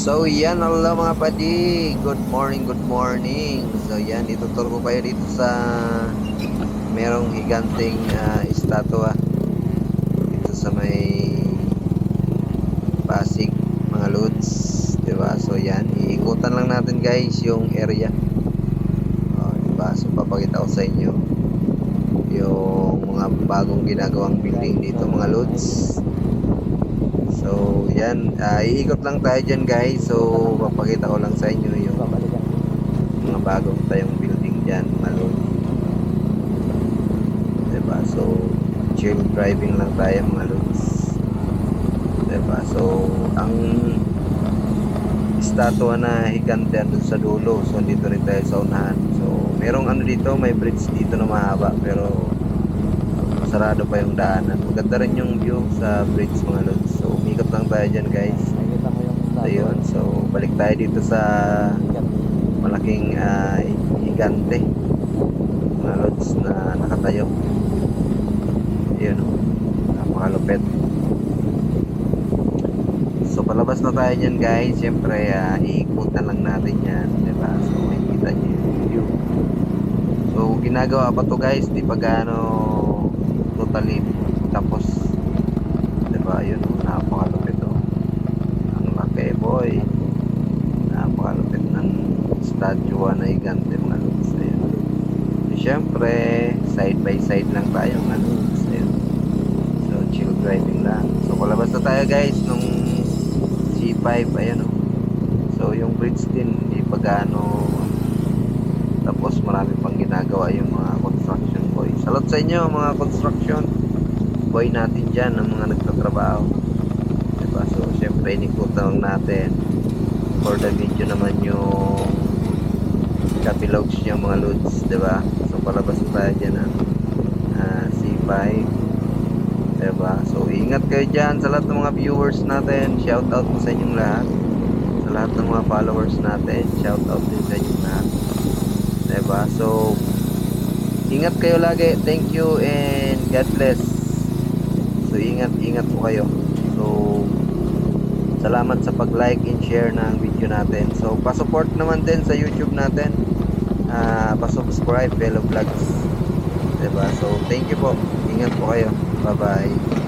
So yan hello mga padi. Good morning, good morning. So yan, ituturo ko kayo dito sa Merong higanting uh, estatwa. Dito sa may Pasig Mga loads Diba? So yan, iikutan lang natin guys Yung area. Oh, Diba? So papakita ko sa inyo Yung mga bagong ginagawang building dito mga loads So, yan. ah, iikot lang tayo dyan, guys. So, papakita ko lang sa inyo yung mga bagong tayong building dyan, mga load. Diba? So, chill driving lang tayo, mga loads. Diba? So, ang estatwa na higante andun sa dulo. So, dito rin tayo sa unahan. So, merong ano dito, may bridge dito na mahaba. Pero, sarado pa yung daanan. Maganda rin yung view sa bridge, mga loads. Lang tayo dyan, guys. Ayun, so balik tayo dito sa malaking ah, higante na lods na nakatayo. Ayun, oh, napakalupit. So palabas na tayo dyan guys. Siyempre, uh, iikutan lang natin yan. Diba? So makikita nyo yung view. So ginagawa pa to guys. Di pa gaano totally tapos. Diba? Ayun, oh, napakalupit oh. Ang laki boy. Napakalupit ng statue na higante mga lods. Ayun. So, syempre, side by side lang tayo mga lods. Ayun. So, chill driving lang. So, palabas na tayo guys nung C5. Ayan o. So, yung bridge din, hindi pa gaano tapos marami pang ginagawa yung mga construction boy. Salot sa inyo mga construction boy natin dyan, ng mga nagtatrabaho. Diba? So, syempre, inikutan natin for the video naman yung kapilogs niya mga loads, diba? So, palabas tayo dyan ng ah, C5. Diba? So, ingat kayo dyan sa lahat ng mga viewers natin. Shout out po sa inyong lahat. Sa lahat ng mga followers natin. Shout out din sa inyong lahat. Diba? So, ingat kayo lagi. Thank you and God bless. So, ingat, ingat po kayo. Salamat sa pag-like and share ng video natin. So, pa-support naman din sa YouTube natin. Ah, pa-subscribe, Fellow Vlogs. Diba? So, thank you po. Ingat po kayo. Bye-bye.